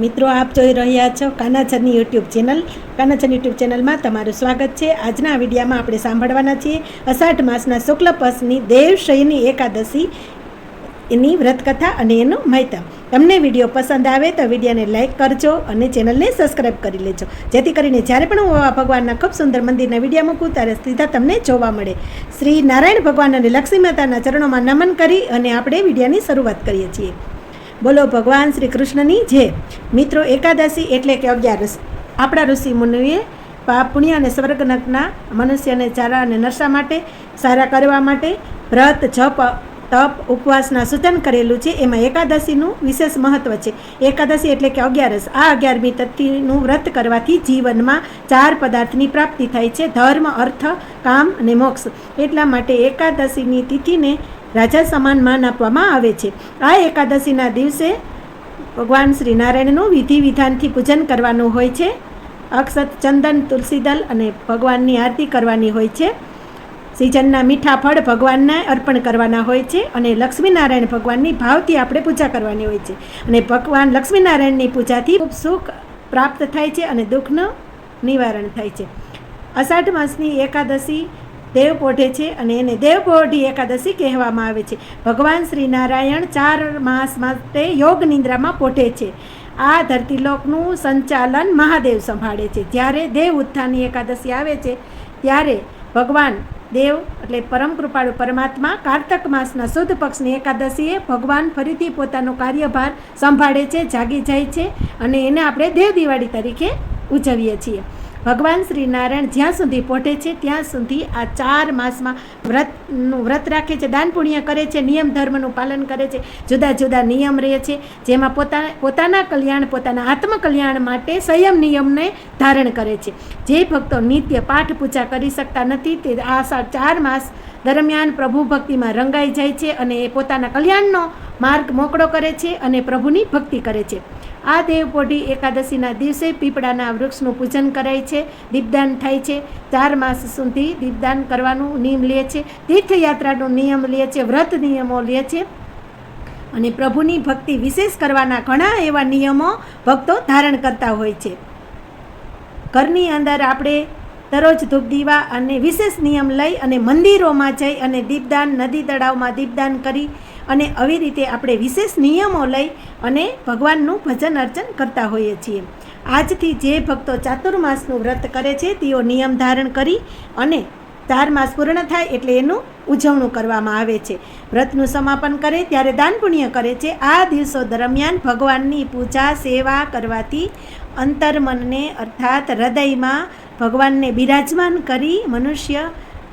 મિત્રો, આપ જોઈ રહ્યા છો કાનાચરની યુટ્યુબ ચેનલ કાનાચર યુટ્યુબ ચેનલમાં તમારું સ્વાગત છે. આજના વિડીયામાં આપણે સાંભળવાના છીએ અષાઢ માસના શુક્લ પક્ષની દેવશયની એકાદશી એની વ્રતકથા અને એનું મહેતમ તમને વીડિયો પસંદ આવે તો વિડીયોને લાઇક કરજો અને ચેનલને સબસ્ક્રાઈબ કરી લેજો. જેથી કરીને જ્યારે પણ હું આ ભગવાનના ખૂબ સુંદર મંદિરના વીડિયો મૂકું ત્યારે સીધા તમને જોવા મળે. શ્રી નારાયણ ભગવાન અને લક્ષ્મી માતાના ચરણોમાં નમન કરી અને આપણે વિડીયાની શરૂઆત કરીએ છીએ. બોલો ભગવાન શ્રી કૃષ્ણની જય. મિત્રો, એકાદશી એટલે કે અગિયારસ. આપણા ઋષિ મુનિએ પાપ પુણ્ય અને સ્વર્ગનકના મનુષ્યને ચારા અને નશા માટે, સારા કરવા માટે વ્રત, જપ, તપ, ઉપવાસના સૂચન કરેલું છે. એમાં એકાદશીનું વિશેષ મહત્વ છે. એકાદશી એટલે કે અગિયારસ. આ અગિયારમી તથ્યનું વ્રત કરવાથી જીવનમાં ચાર પદાર્થની પ્રાપ્તિ થાય છે. ધર્મ, અર્થ, કામ અને મોક્ષ. એટલા માટે એકાદશીની તિથિને રાજા સમાન માન આપવામાં આવે છે. આ એકાદશીના દિવસે ભગવાન શ્રી નારાયણનું વિધિ વિધાનથી પૂજન કરવાનું હોય છે. અક્ષત ચંદન, તુલસીદલ અને ભગવાનની આરતી કરવાની હોય છે. સિઝનના મીઠા ફળ ભગવાનને અર્પણ કરવાના હોય છે અને લક્ષ્મીનારાયણ ભગવાનની ભાવથી આપણે પૂજા કરવાની હોય છે. અને ભગવાન લક્ષ્મીનારાયણની પૂજાથી ખૂબ સુખ પ્રાપ્ત થાય છે અને દુઃખનું નિવારણ થાય છે. અષાઢ માસની એકાદશી દેવ પોઢે છે અને એને દેવપોઢી એકાદશી કહેવામાં આવે છે. ભગવાન શ્રી નારાયણ ચાર માસ માટે યોગ નિંદ્રામાં પોઢે છે. આ ધરતીલોકનું સંચાલન મહાદેવ સંભાળે છે. જ્યારે દેવ ઉત્થાનની એકાદશી આવે છે, ત્યારે ભગવાન દેવ એટલે પરમ કૃપાળુ પરમાત્મા કાર્તક માસના શુદ્ધ પક્ષની એકાદશીએ ભગવાન ફરીથી પોતાનો કાર્યભાર સંભાળે છે, જાગી જાય છે અને એને આપણે દેવ દિવાળી તરીકે ઉજવીએ છીએ. ભગવાન શ્રી નારાયણ જ્યાં સુધી પહોંચે છે, ત્યાં સુધી આ ચાર માસમાં વ્રતનું વ્રત રાખે છે, દાન પુણ્ય કરે છે, નિયમ ધર્મનું પાલન કરે છે, જુદા જુદા નિયમ રહે છે, જેમાં પોતાના પોતાના કલ્યાણ, પોતાના આત્મકલ્યાણ માટે સંયમ નિયમને ધારણ કરે છે. જે ભક્તો નિત્ય પાઠ પૂજા કરી શકતા નથી, તે આ ચાર માસ દરમિયાન પ્રભુ ભક્તિમાં રંગાઈ જાય છે અને એ પોતાના કલ્યાણનો માર્ગ મોકળો કરે છે અને પ્રભુની ભક્તિ કરે છે. આ દેવપોઢી એકાદશીના દિવસે પીપળાના વૃક્ષનું પૂજન કરાય છે, દીપદાન થાય છે. ચાર માસ સુધી દીપદાન કરવાનું નિયમ લે છે, તીર્થયાત્રાનો નિયમ લે છે, વ્રત નિયમો લે છે અને પ્રભુની ભક્તિ વિશેષ કરવાના ઘણા એવા નિયમો ભક્તો ધારણ કરતા હોય છે. ઘરની અંદર આપણે દરરોજ ધૂપ દીવા અને વિશેષ નિયમ લઈ અને મંદિરોમાં જઈ અને દીપદાન, નદી તળાવમાં દીપદાન કરી અને આવી રીતે આપણે વિશેષ નિયમો લઈ અને ભગવાનનું ભજન અર્ચન કરતા હોઈએ છીએ. આજથી જે ભક્તો ચાતુર્માસનું વ્રત કરે છે, તેઓ નિયમ ધારણ કરી અને ચાર માસ પૂર્ણ થાય એટલે એનું ઉજવણું કરવામાં આવે છે. વ્રતનું સમાપન કરે, ત્યારે દાન પુણ્ય કરે છે. આ દિવસો દરમિયાન ભગવાનની પૂજા, સેવા કરવાથી અંતર્મનને અર્થાત હૃદયમાં ભગવાનને બિરાજમાન કરી મનુષ્ય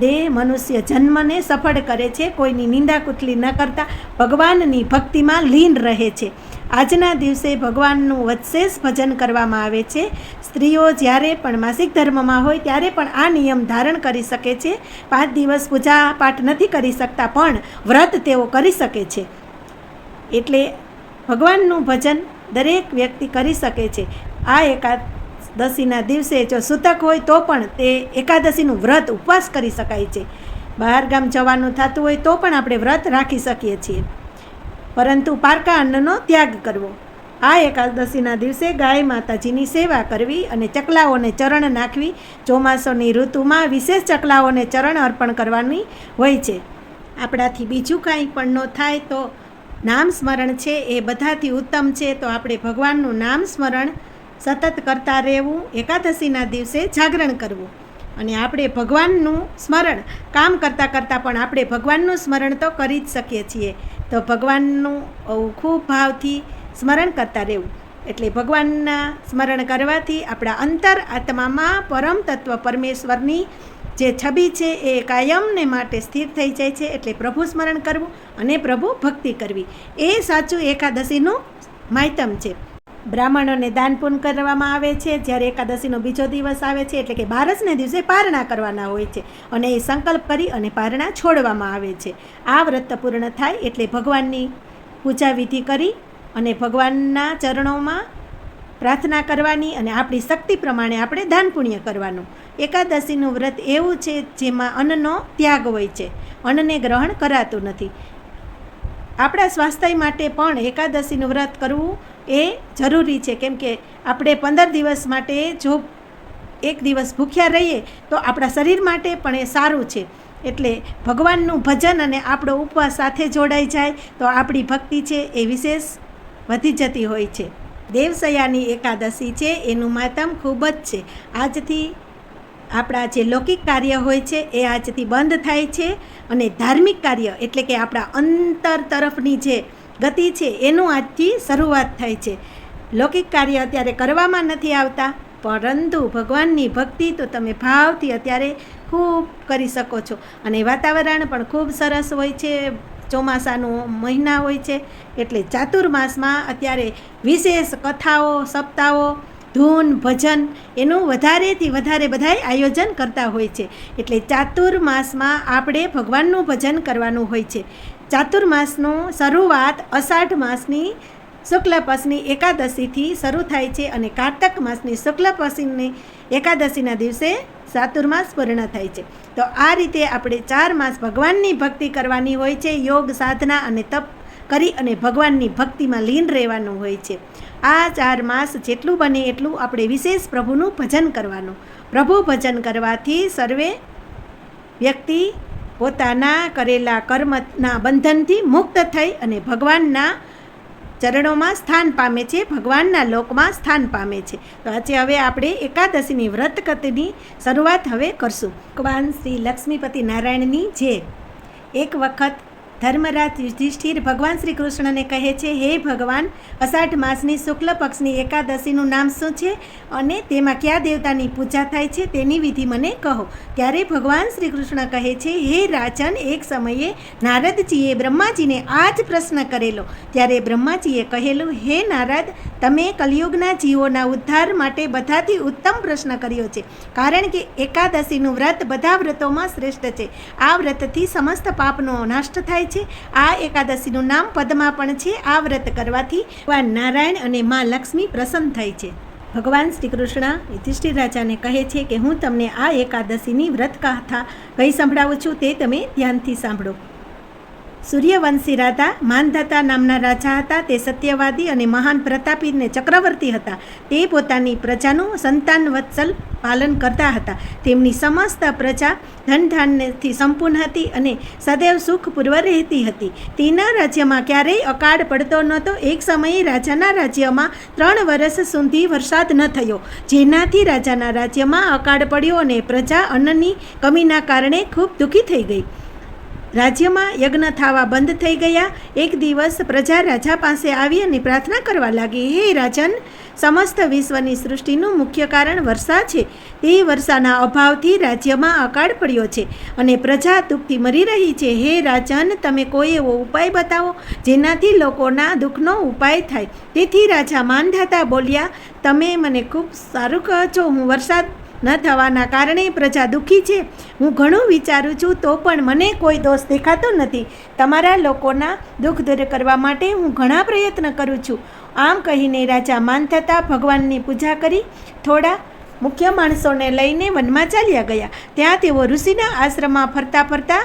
દેહ, મનુષ્ય જન્મને સફળ કરે છે. કોઈની નિંદા કુથલી ન કરતા ભગવાનની ભક્તિમાં લીન રહે છે. આજના દિવસે ભગવાનનું વિશેષ ભજન કરવામાં આવે છે. સ્ત્રીઓ જ્યારે પણ માસિક ધર્મમાં હોય ત્યારે પણ આ નિયમ ધારણ કરી શકે છે. પાંચ દિવસ પૂજા પાઠ નથી કરી શકતા, પણ વ્રત તેઓ કરી શકે છે. એટલે ભગવાનનું ભજન દરેક વ્યક્તિ કરી શકે છે. આ એકાદશીના દિવસે જો સૂતક હોય તો પણ તે એકાદશીનું વ્રત ઉપવાસ કરી શકાય છે. બહાર ગામ જવાનું થતું હોય તો પણ આપણે વ્રત રાખી શકીએ છીએ. પરંતુ પારકા અન્નનો ત્યાગ કરવો. આ એકાદશીના દિવસે ગાય માતાજીની સેવા કરવી અને ચકલાઓને ચરણ નાખવી, ચોમાસાની ઋતુમાં વિશેષ ચકલાઓને ચરણ અર્પણ કરવાની હોય છે. આપણાથી બીજું કાંઈ પણ ન થાય તો નામ સ્મરણ છે, એ બધાથી ઉત્તમ છે. તો આપણે ભગવાનનું નામ સ્મરણ સતત કરતા રહેવું, એકાદશીના દિવસે જાગરણ કરવું. અને આપણે ભગવાનનું સ્મરણ, કામ કરતાં કરતાં પણ આપણે ભગવાનનું સ્મરણ તો કરી જ શકીએ છીએ. તો ભગવાનનું ખૂબ ભાવથી સ્મરણ કરતાં રહેવું. એટલે ભગવાનના સ્મરણ કરવાથી આપણા અંતર આત્મામાં પરમ તત્વ પરમેશ્વરની જે છબી છે એ કાયમને માટે સ્થિર થઈ જાય છે. એટલે પ્રભુ સ્મરણ કરવું અને પ્રભુ ભક્તિ કરવી. એ સાચું એકાદશીનું માહિતમ છે. બ્રાહ્મણોને દાનપૂન કરવામાં આવે છે. જ્યારે એકાદશીનો બીજો દિવસ આવે છે, એટલે કે બારસને દિવસે પારણા કરવાના હોય છે અને એ સંકલ્પ કરી અને પારણા છોડવામાં આવે છે. આ વ્રત પૂર્ણ થાય એટલે ભગવાનની પૂજા વિધિ કરી અને ભગવાનના ચરણોમાં પ્રાર્થના કરવાની અને આપણી શક્તિ પ્રમાણે આપણે દાન પુણ્ય કરવાનું. એકાદશીનું વ્રત એવું છે જેમાં અન્નનો ત્યાગ હોય છે. અન્નને ગ્રહણ કરાતું નથી. આપણા સ્વાસ્થ્ય માટે પણ એકાદશીનું વ્રત કરવું એ જરૂરી છે. કેમ કે આપણે પંદર દિવસ માટે જો એક દિવસ ભૂખ્યા રહીએ, તો આપણા શરીર માટે પણ એ સારું છે. એટલે ભગવાનનું ભજન અને આપણો ઉપવાસ સાથે જોડાઈ જાય, તો આપણી ભક્તિ છે એ વિશેષ વધી જતી હોય છે. દેવસયાની એકાદશી છે, એનું માતમ ખૂબ જ છે. આજથી આપણા જે લૌકિક કાર્ય હોય છે, એ આજથી બંધ થાય છે અને ધાર્મિક કાર્ય એટલે કે આપણા અંતર તરફની જે ગતિ છે, એનું આજથી શરૂઆત થાય છે. લૌકિક કાર્ય અત્યારે કરવામાં નથી આવતા, પરંતુ ભગવાનની ભક્તિ તો તમે ભાવથી અત્યારે ખૂબ કરી શકો છો. અને વાતાવરણ પણ ખૂબ સરસ હોય છે, ચોમાસાનો મહિના હોય છે, એટલે ચાતુર્માસમાં અત્યારે વિશેષ કથાઓ, સપ્તાહો, ધૂન, ભજન એનું વધારેથી વધારે બધાય આયોજન કરતા હોય છે. એટલે ચાતુર્માસમાં આપણે ભગવાનનું ભજન કરવાનું હોય છે. ચાતુર્માસનું શરૂઆત અષાઢ માસની શુક્લ એકાદશીથી શરૂ થાય છે અને કારતક માસની શુક્લ એકાદશીના દિવસે ચાતુર્માસ પૂર્ણ થાય છે. તો આ રીતે આપણે ચાર માસ ભગવાનની ભક્તિ કરવાની હોય છે, યોગ, સાધના અને તપ કરી અને ભગવાનની ભક્તિમાં લીન રહેવાનું હોય છે. આ ચાર માસ જેટલું બને એટલું આપણે વિશેષ પ્રભુનું ભજન કરવાનું. પ્રભુ ભજન કરવાથી સર્વે વ્યક્તિ પોતાના કરેલા કર્મના બંધનથી મુક્ત થઈ અને ભગવાનના ચરણોમાં સ્થાન પામે છે, ભગવાનના લોકમાં સ્થાન પામે છે. તો આજે હવે આપણે એકાદશીની વ્રત કથની શરૂઆત હવે કરશું. ભગવાન શ્રી લક્ષ્મીપતિ નારાયણની જે એક વખત ધર્મરાજ યુધિષ્ઠિર ભગવાન શ્રી કૃષ્ણને કહે છે, હે ભગવાન, અષાઢ માસની શુક્લ પક્ષની એકાદશીનું નામ શું છે અને તેમાં કયા દેવતાની પૂજા થાય છે તેની વિધિ મને કહો. ત્યારે ભગવાન શ્રી કૃષ્ણ કહે છે, હે રાજન, એક સમયે નારદજીએ બ્રહ્માજીને આ જ પ્રશ્ન કરેલો. ત્યારે બ્રહ્માજીએ કહેલું, હે નારદ, તમે કલિયુગના જીવોના ઉદ્ધાર માટે બધાથી ઉત્તમ પ્રશ્ન કર્યો છે, કારણ કે એકાદશીનું વ્રત બધા વ્રતોમાં શ્રેષ્ઠ છે. આ વ્રતથી સમસ્ત પાપનો નાશ થાય છે. આ એકાદશીનું નામ પદ્મા પણ છે. આ વ્રત કરવાથી ભગવાન નારાયણ અને મા લક્ષ્મી પ્રસન્ન થાય છે. ભગવાન શ્રી કૃષ્ણ યુધિષ્ઠિર રાજાને કહે છે કે હું તમને આ એકાદશીની વ્રત કથા કહી સંભળાવું છું તે તમે ધ્યાનથી સાંભળો. સૂર્યવંશી રાજા માનધાતા નામના રાજા હતા, તે સત્યવાદી અને મહાન પ્રતાપી ચક્રવર્તી હતા. તે પોતાની પ્રજાનું સંતાન વત્સલ પાલન કરતા હતા. તેમની સમસ્ત પ્રજા ધનધાન્યથી સંપૂર્ણ હતી અને સદૈવ સુખપૂર્વ રહેતી હતી. તેના રાજ્યમાં ક્યારેય અકાળ પડતો નહોતો. એક સમયે રાજાના રાજ્યમાં ત્રણ વર્ષ સુધી વરસાદ ન થયો. જેનાથી રાજાના રાજ્યમાં અકાળ પડ્યો અને પ્રજા અન્નની કમીના કારણે ખૂબ દુઃખી થઈ ગઈ. રાજ્યમાં યજ્ઞ થવા બંધ થઈ ગયા. એક દિવસ પ્રજા રાજા પાસે આવી અને પ્રાર્થના કરવા લાગી, હે રાજન, સમસ્ત વિશ્વની સૃષ્ટિનું મુખ્ય કારણ વર્ષા છે. તે વર્ષાના અભાવથી રાજ્યમાં અકાળ પડ્યો છે અને પ્રજા દુઃખથી મરી રહી છે. હે રાજન, તમે કોઈ એવો ઉપાય બતાવો જેનાથી લોકોના દુઃખનો ઉપાય થાય? તેથી રાજા માનધાતા બોલ્યા, તમે મને ખૂબ સારું કહો છો. હું વરસાદ ન થવાના કારણે પ્રજા દુઃખી છે. હું ઘણું વિચારું છું તો પણ મને કોઈ દોષ દેખાતો નથી. તમારા લોકોના દુઃખ દૂર કરવા માટે હું ઘણા પ્રયત્ન કરું છું. આમ કહીને રાજા માન થતાં ભગવાનની પૂજા કરી. થોડા મુખ્ય માણસોને લઈને વનમાં ચાલ્યા ગયા. ત્યાં તેઓ ઋષિના આશ્રમમાં ફરતા ફરતા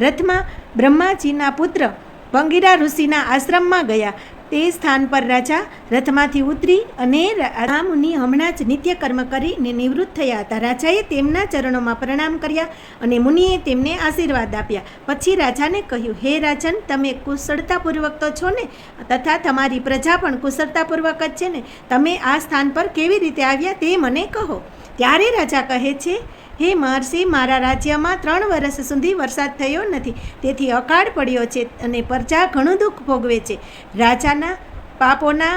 રથમાં બ્રહ્માજીના પુત્ર ભંગીરા ઋષિના આશ્રમમાં ગયા. તે સ્થાન પર રાજા રથમાંથી ઉતરી અને આ મુનિ હમણાં જ નિત્યકર્મ કરીને નિવૃત્ત થયા હતા. રાજાએ તેમના ચરણોમાં પ્રણામ કર્યા અને મુનિએ તેમને આશીર્વાદ આપ્યા. પછી રાજાને કહ્યું, હે રાજન, તમે કુશળતાપૂર્વક તો છો ને, તથા તમારી પ્રજા પણ કુશળતાપૂર્વક જ છે ને, તમે આ સ્થાન પર કેવી રીતે આવ્યા તે મને કહો. ત્યારે રાજા કહે છે હે મહર્ષિ મારા રાજ્યમાં ત્રણ વર્ષ સુધી વરસાદ થયો નથી. તેથી અકાળ પડ્યો છે અને પ્રજા ઘણું દુઃખ ભોગવે છે. રાજાના પાપોના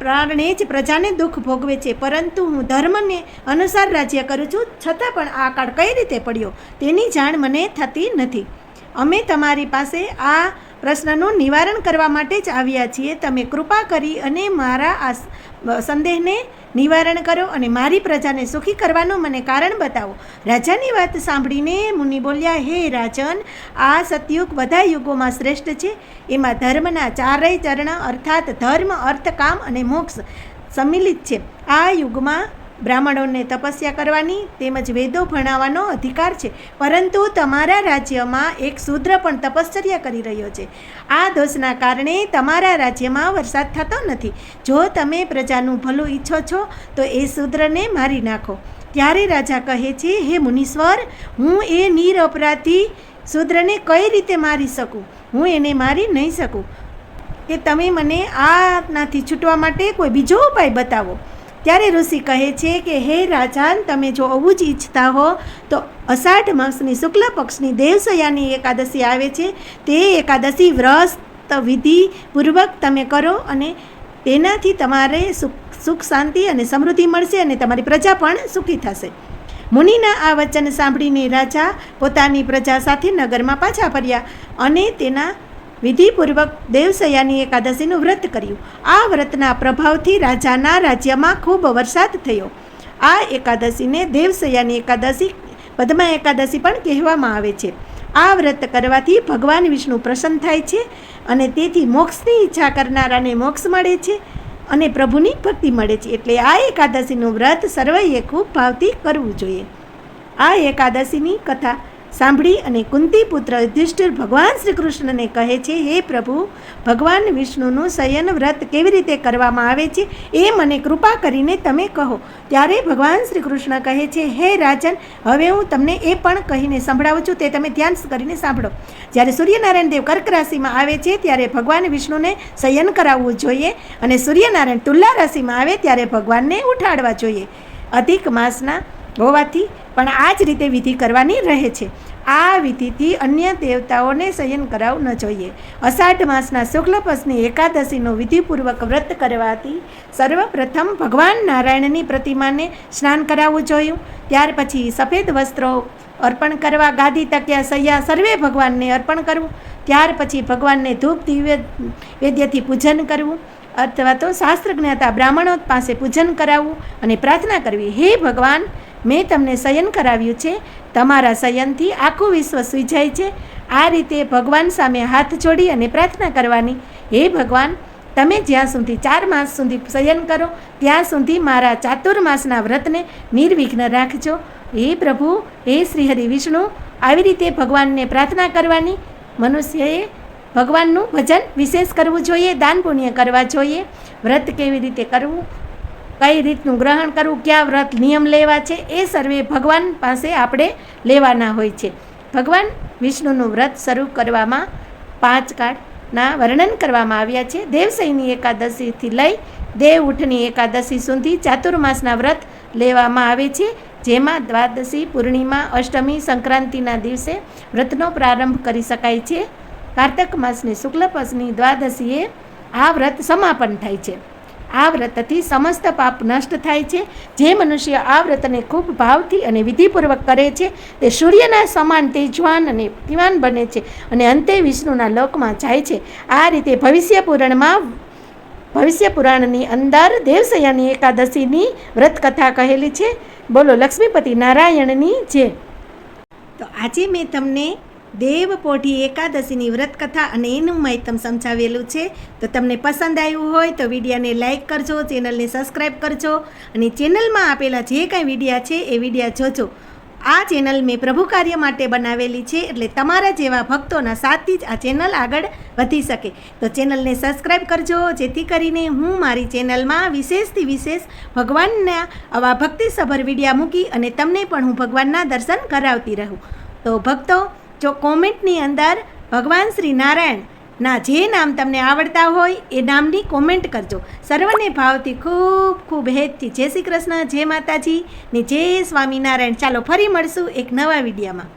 પ્રાણે જ પ્રજાને દુઃખ ભોગવે છે. પરંતુ હું ધર્મને અનુસાર રાજ્ય કરું છું, છતાં પણ આ કાળ કઈ રીતે પડ્યો? તેની જાણ મને થતી નથી. અમે તમારી પાસે આ પ્રશ્નનું નિવારણ કરવા માટે જ આવ્યા છીએ. તમે કૃપા કરી અને મારા આ સંદેહને નિવારણ કરો અને મારી પ્રજાને સુખી કરવાનું મને કારણ બતાવો. રાજાની વાત સાંભળીને મુનિ બોલ્યા, હે રાજન, આ સતયુગ બધા યુગોમાં શ્રેષ્ઠ છે. એમાં ધર્મના ચારેય ચરણ અર્થાત ધર્મ અર્થ કામ અને મોક્ષ સંમિલિત છે. આ યુગમાં બ્રાહ્મણોને તપસ્યા કરવાની તેમજ વેદો ભણાવવાનો અધિકાર છે. પરંતુ તમારા રાજ્યમાં એક શૂદ્ર પણ તપશ્ચર્યા કરી રહ્યો છે. આ દોષના કારણે તમારા રાજ્યમાં વરસાદ થતો નથી. જો તમે પ્રજાનું ભલું ઈચ્છો છો, તો એ શૂદ્રને મારી નાખો. ત્યારે રાજા કહે છે, હે મુનીશ્વર, હું એ નિરઅપરાધી શૂદ્રને કઈ રીતે મારી શકું? હું એને મારી નહીં શકું. કે તમે મને આનાથી છૂટવા માટે કોઈ બીજો ઉપાય બતાવો. ત્યારે ઋષિ કહે છે કે, હે રાજાન, તમે જો આવું જ ઈચ્છતા હો, તો અષાઢ માસની શુક્લ પક્ષની દેવસયાની એકાદશી આવે છે. તે એકાદશી વ્રત વિધિપૂર્વક તમે કરો અને તેનાથી તમારે સુખ સુખ શાંતિ અને સમૃદ્ધિ મળશે અને તમારી પ્રજા પણ સુખી થશે. મુનિના આ વચન સાંભળીને રાજા પોતાની પ્રજા સાથે નગરમાં પાછા ફર્યા અને તેના વિધિપૂર્વક દેવસયાની એકાદશીનું વ્રત કર્યું. આ વ્રતના પ્રભાવથી રાજાના રાજ્યમાં ખૂબ વરસાદ થયો. આ એકાદશીને દેવસયાની એકાદશી, પદ્મા એકાદશી પણ કહેવામાં આવે છે. આ વ્રત કરવાથી ભગવાન વિષ્ણુ પ્રસન્ન થાય છે અને તેથી મોક્ષની ઈચ્છા કરનારાને મોક્ષ મળે છે અને પ્રભુની ભક્તિ મળે છે. એટલે આ એકાદશીનું વ્રત સર્વએ ખૂબ ભાવથી કરવું જોઈએ. આ એકાદશીની કથા સાંભળી અને કુંતી પુત્ર યુધિષ્ઠિર ભગવાન શ્રી કૃષ્ણને કહે છે, હે પ્રભુ, ભગવાન વિષ્ણુનું શયન વ્રત કેવી રીતે કરવામાં આવે છે એ મને કૃપા કરીને તમે કહો. ત્યારે ભગવાન શ્રી કૃષ્ણ કહે છે, હે રાજન, હવે હું તમને એ પણ કહીને સંભળાવું છું, તે તમે ધ્યાન કરીને સાંભળો. જ્યારે સૂર્યનારાયણ દેવ કર્ક રાશિમાં આવે છે, ત્યારે ભગવાન વિષ્ણુને શયન કરાવવું જોઈએ અને સૂર્યનારાયણ તુલા રાશિમાં આવે ત્યારે ભગવાનને ઉઠાડવા જોઈએ. અધિક માસના હોવાથી પણ આ જ રીતે વિધિ કરવાની રહે છે. આ વિધિથી અન્ય દેવતાઓને શયન કરાવવું ન જોઈએ. અષાઢ માસના શુક્લ પક્ષની એકાદશીનું વિધિપૂર્વક વ્રત કરવાથી સર્વપ્રથમ ભગવાન નારાયણની પ્રતિમાને સ્નાન કરાવવું જોયું. ત્યાર પછી સફેદ વસ્ત્રો અર્પણ કરવા, ગાદી તક્યા, સૈયા સર્વે ભગવાનને અર્પણ કરવું. ત્યાર પછી ભગવાનને ધૂપ દિવ્ય, વેદ્યથી પૂજન કરવું અથવા તો શાસ્ત્ર જ્ઞાતા બ્રાહ્મણો પાસે પૂજન કરાવવું અને પ્રાર્થના કરવી. હે ભગવાન મેં તમને શયન કરાવ્યું છે. તમારા શયનથી આખું વિશ્વ સૂજાય છે. આ રીતે ભગવાન સામે હાથ જોડી અને પ્રાર્થના કરવાની. હે ભગવાન, તમે જ્યાં સુધી ચાર માસ સુધી શયન કરો, ત્યાં સુધી મારા ચાતુર્માસના વ્રતને નિર્વિઘ્ન રાખજો. હે પ્રભુ, હે શ્રી હરિ વિષ્ણુ, આવી રીતે ભગવાનને પ્રાર્થના કરવાની. મનુષ્યએ ભગવાનનું ભજન વિશેષ કરવું જોઈએ, દાન પુણ્ય કરવા જોઈએ. વ્રત કેવી રીતે કરવું? કઈ રીતનું ગ્રહણ કરવું, કયા વ્રત નિયમ લેવા છે, એ સર્વે ભગવાન પાસે આપણે લેવાના હોય છે. ભગવાન વિષ્ણુનું વ્રત શરૂ કરવામાં પાંચ કાળના વર્ણન કરવામાં આવ્યા છે. દેવસૈની એકાદશીથી લઈ દેવ ઉઠની એકાદશી સુધી ચાતુર્માસના વ્રત લેવામાં આવે છે. જેમાં દ્વાદશી પૂર્ણિમા, અષ્ટમી સંક્રાંતિના દિવસે વ્રતનો પ્રારંભ કરી શકાય છે. કાર્તક માસની શુક્લ પક્ષની દ્વાદશીએ આ વ્રત સમાપન થાય છે. આ વ્રતથી સમસ્ત પાપ નષ્ટ થાય છે. જે મનુષ્ય આ વ્રતને ખૂબ ભાવથી અને વિધિપૂર્વક કરે છે, તે સૂર્યના સમાન તેજવાન અને ભક્તિવાન બને છે અને અંતે વિષ્ણુના લોકમાં જાય છે. આ રીતે ભવિષ્ય પુરાણમાં, ભવિષ્ય પુરાણની અંદર દેવસયાની એકાદશીની વ્રત કથા કહેલી છે. બોલો લક્ષ્મીપતિ નારાયણની જે. તો આજે મેં તમને દેવપોઢી એકાદશીની વ્રત કથા અને એનું માહિતમ સમજાવેલું છે. તો તમને પસંદ આવ્યું હોય તો વિડીયાને લાઇક કરજો, ચેનલને સબસ્ક્રાઈબ કરજો અને ચેનલમાં આપેલા જે કાંઈ વિડીયા છે એ વિડીયા જોજો. આ ચેનલ મેં પ્રભુ કાર્ય માટે બનાવેલી છે એટલે તમારા જેવા ભક્તોના સાથથી જ આ ચેનલ આગળ વધી શકે. તો ચેનલને સબસ્ક્રાઈબ કરજો, જેથી કરીને હું મારી ચેનલમાં વિશેષથી વિશેષ ભગવાનના આવા ભક્તિસભર વિડીયા મૂકી અને તમને પણ હું ભગવાનના દર્શન કરાવતી રહું. તો ભક્તો જો કોમેન્ટની અંદર ભગવાન શ્રી નારાયણ ના જે નામ તમને આવડતા હોય એ નામની કોમેન્ટ કરજો. સર્વને ભાવથી ખૂબ ખૂબ હેતથી જય શ્રી કૃષ્ણ, જય માતાજી ને જય સ્વામિનારાયણ. ચાલો ફરી મળશું એક નવા વિડીયામાં.